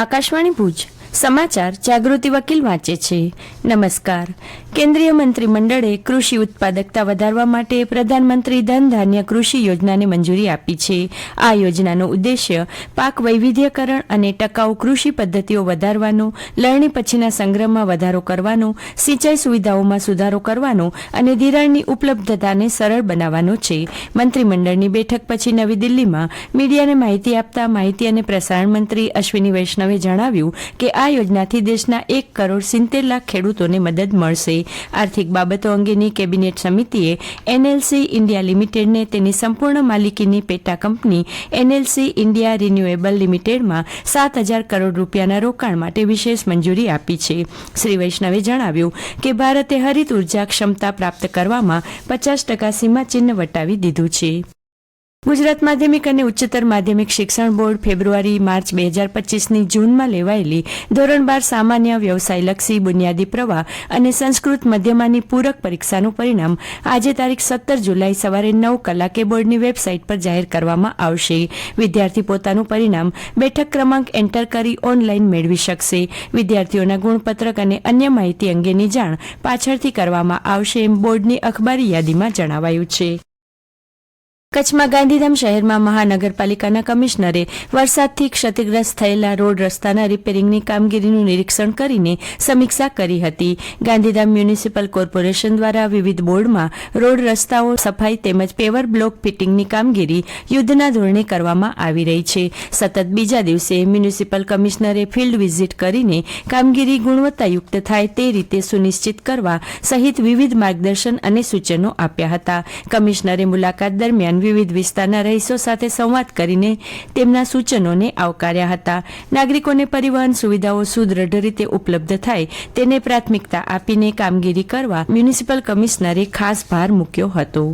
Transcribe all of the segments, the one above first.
આકાશવાણી ભુજ. સમાચાર જાગૃતિ વકીલ વાંચે છે. નમસ્કાર. કેન્દ્રીય મંત્રીમંડળે કૃષિ ઉત્પાદકતા વધારવા માટે પ્રધાનમંત્રી ધન ધાન્ય કૃષિ યોજનાને મંજૂરી આપી છે. આ યોજનાનો ઉદ્દેશ્ય પાક વૈવિધ્યકરણ અને ટકાઉ કૃષિ પદ્ધતિઓ વધારવાનો, લણણી પછીના સંગ્રહમાં વધારો કરવાનો, સિંચાઈ સુવિધાઓમાં સુધારો કરવાનો અને ધિરાણની ઉપલબ્ધતાને સરળ બનાવવાનો છે. મંત્રીમંડળની બેઠક પછી નવી દિલ્હીમાં મીડિયાને માહિતી આપતા માહિતી અને પ્રસારણ મંત્રી અશ્વિની વૈષ્ણવે જણાવ્યું કે આ યોજનાથી દેશના એક કરોડ સિત્તેર લાખ ખેડૂતોને મદદ મળશે. આર્થિક બાબતો અંગેની કેબિનેટ સમિતિએ એનએલસી ઇન્ડિયા લિમિટેડને તેની સંપૂર્ણ માલિકીની પેટા કંપની એનએલસી ઇન્ડિયા રિન્યુએબલ લિમિટેડમાં સાત હજાર કરોડ રૂપિયાના રોકાણ માટે વિશેષ મંજૂરી આપી છે. શ્રી વૈષ્ણવે જણાવ્યું કે ભારતે હરિત ઊર્જા ક્ષમતા પ્રાપ્ત કરવામાં પચાસ ટકા સીમાચિહ્ન વટાવી દીધું છે. ગુજરાત માધ્યમિક અને ઉચ્ચતર માધ્યમિક શિક્ષણ બોર્ડ ફેબ્રુઆરી, માર્ચ બે હજાર પચીસની જૂનમાં લેવાયેલી ધોરણ બાર સામાન્ય વ્યવસાયલક્ષી બુનિયાદી પ્રવાહ અને સંસ્કૃત મધ્યમાની પૂરક પરીક્ષાનું પરિણામ આજે તારીખ સત્તર જુલાઈ સવારે નવ કલાકે બોર્ડની વેબસાઇટ પર જાહેર કરવામાં આવશે. વિદ્યાર્થી પોતાનું પરિણામ બેઠક ક્રમાંક એન્ટર કરી ઓનલાઈન મેળવી શકશે. વિદ્યાર્થીઓના ગુણપત્રક અને અન્ય માહિતી અંગેની જાણ પાછળથી કરવામાં આવશે એમ બોર્ડની અખબારી યાદીમાં જણાવાયું છે. કચ્છમાં ગાંધીધામ શહેરમાં મહાનગરપાલિકાના કમિશનરે વરસાદથી ક્ષતિગ્રસ્ત થયેલા રોડ રસ્તાના રિપેરિંગની કામગીરીનું નિરીક્ષણ કરીને સમીક્ષા કરી હતી. ગાંધીધામ મ્યુનિસિપલ કોર્પોરેશન દ્વારા વિવિધ બોર્ડમાં રોડ રસ્તાઓ સફાઈ તેમજ પેવર બ્લોક ફિટિંગની કામગીરી યુદ્ધના ધોરણે કરવામાં આવી રહી છે. સતત બીજા દિવસે મ્યુનિસિપલ કમિશનરે ફિલ્ડ વિઝિટ કરીને કામગીરી ગુણવત્તાયુક્ત થાય તે રીતે સુનિશ્ચિત કરવા સહિત વિવિધ માર્ગદર્શન અને સૂચનો આપ્યા હતા. કમિશનરે મુલાકાત દરમિયાન વિવિધ વિસ્તારના રહીશો સાથે સંવાદ કરીને તેમના સૂચનોને આવકાર્યા હતા. નાગરિકોને પરિવહન સુવિધાઓ સુદૃઢ રીતે ઉપલબ્ધ થાય તેને પ્રાથમિકતા આપીને કામગીરી કરવા મ્યુનિસિપલ કમિશનરે ખાસ ભાર મૂક્યો હતો.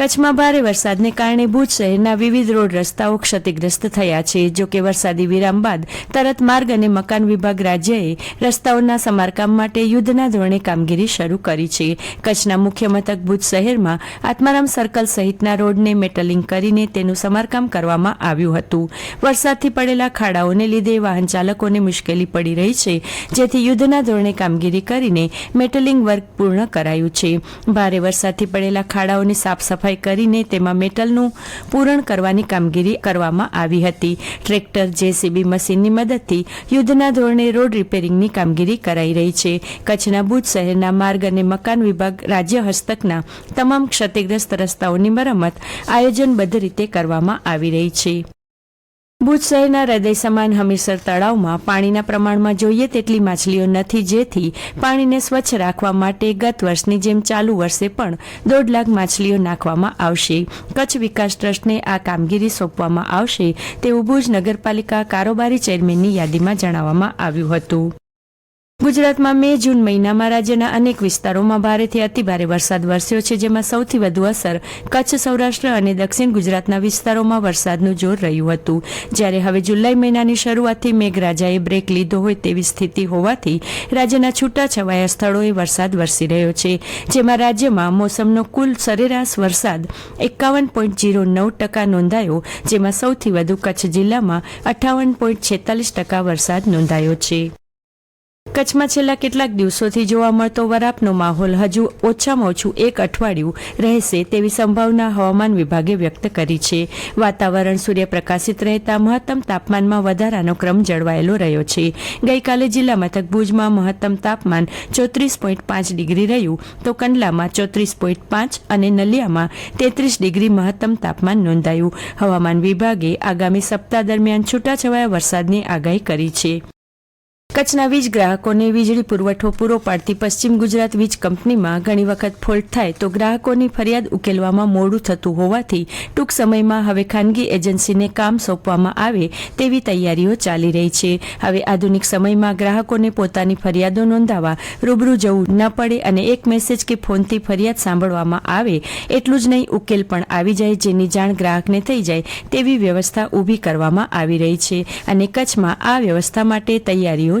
કચ્છમાં ભારે વરસાદને કારણે ભુજ શહેરના વિવિધ રોડ રસ્તાઓ ક્ષતિગ્રસ્ત થયા છે. જો કે વરસાદી વિરામ બાદ તરત માર્ગ અને મકાન વિભાગ રાજ્યએ રસ્તાઓના સમારકામ માટે યુદ્ધના ધોરણે કામગીરી શરૂ કરી છે. કચ્છના મુખ્ય મથક ભુજ શહેરમાં આત્મારામ સર્કલ સહિતના રોડને મેટલિંગ કરીને તેનું સમારકામ કરવામાં આવ્યું હતું. વરસાદથી પડેલા ખાડાઓને લીધે વાહન ચાલકોને મુશ્કેલી પડી રહી છે, જેથી યુદ્ધના ધોરણે કામગીરી કરીને મેટલિંગ વર્ક પૂર્ણ કરાયું છે. ભારે વરસાદથી પડેલા ખાડાઓની સાફ સફાઈ કરીને તેમાં મેટલનું પૂરણ કરવાની કામગીરી કરવામાં આવી હતી. ટ્રેક્ટર જેસીબી મશીનની મદદથી યુદ્ધના ધોરણે રોડ રિપેરિંગની કામગીરી કરાઈ રહી છે. કચ્છના ભુજ શહેરના માર્ગ અને મકાન વિભાગ રાજ્ય હસ્તકના તમામ ક્ષતિગ્રસ્ત રસ્તાઓની મરમત આયોજનબદ્ધ રીતે કરવામાં આવી રહી છે. ભુજ શહેરના હૃદય સમાન હમીરસર તળાવમાં પાણીના પ્રમાણમાં જોઈએ તેટલી માછલીઓ નથી, જેથી પાણીને સ્વચ્છ રાખવા માટે ગત વર્ષની જેમ ચાલુ વર્ષે પણ દોઢ લાખ માછલીઓ નાખવામાં આવશે. કચ્છ વિકાસ ટ્રસ્ટને આ કામગીરી સોંપવામાં આવશે તેવું ભુજ નગરપાલિકા કારોબારી ચેરમેનની યાદીમાં જણાવવામાં આવ્યું હતું. ગુજરાતમાં મે, જૂન મહિનામાં રાજ્યના અનેક વિસ્તારોમાં ભારેથી અતિભારે વરસાદ વરસ્યો છે, જેમાં સૌથી વધુ અસર કચ્છ, સૌરાષ્ટ્ર અને દક્ષિણ ગુજરાતના વિસ્તારોમાં વરસાદનું જોર રહ્યું હતું. જ્યારે હવે જુલાઈ મહિનાની શરૂઆતથી મેઘરાજાએ બ્રેક લીધો હોય તેવી સ્થિતિ હોવાથી રાજ્યના છૂટાછવાયા સ્થળોએ વરસાદ વરસી રહ્યો છે, જેમાં રાજ્યમાં મોસમનો કુલ સરેરાશ વરસાદ એકાવન પોઈન્ટ જીરો નવ ટકા નોંધાયો, જેમાં સૌથી વધુ કચ્છ જિલ્લામાં અઠ્ઠાવન પોઈન્ટ છેતાલીસ ટકા વરસાદ નોંધાયો છે. કચ્છમાં છેલ્લા કેટલાક દિવસોથી જોવા મળતો વરાપનો માહોલ હજુ ઓછામાં ઓછું એક અઠવાડિયું રહેશે તેવી સંભાવના હવામાન વિભાગે વ્યક્ત કરી છે. વાતાવરણ સૂર્યપ્રકાશિત રહેતા મહત્તમ તાપમાનમાં વધારાનો ક્રમ જળવાયેલો રહ્યો છે. ગઈકાલે જિલ્લા મથક ભુજમાં મહત્તમ તાપમાન ચોત્રીસ પોઈન્ટ પાંચ ડિગ્રી રહ્યું, તો કંડલામાં ચોત્રીસ પોઈન્ટ પાંચ અને નલિયામાં તેત્રીસ ડિગ્રી મહત્તમ તાપમાન નોંધાયું. હવામાન વિભાગે આગામી સપ્તાહ દરમિયાન છૂટાછવાયા વરસાદની આગાહી કરી છે. કચ્છના વીજ ગ્રાહકોને વીજળી પુરવઠો પૂરો પાડતી પશ્ચિમ ગુજરાત વીજ કંપનીમાં ઘણી વખત ફોલ્ટ થાય તો ગ્રાહકોની ફરિયાદ ઉકેલવામાં મોડું થતું હોવાથી ટૂંક સમયમાં હવે ખાનગી એજન્સીને કામ સોંપવામાં આવે તેવી તૈયારીઓ ચાલી રહી છે. હવે આધુનિક સમયમાં ગ્રાહકોને પોતાની ફરિયાદો નોંધાવવા રૂબરૂ જવું ન પડે અને એક મેસેજ કે ફોનથી ફરિયાદ સાંભળવામાં આવે એટલું જ નહીં, ઉકેલ પણ આવી જાય જેની જાણ ગ્રાહકને થઈ જાય તેવી વ્યવસ્થા ઊભી કરવામાં આવી રહી છે અને કચ્છમાં આ વ્યવસ્થા માટે તૈયારીઓ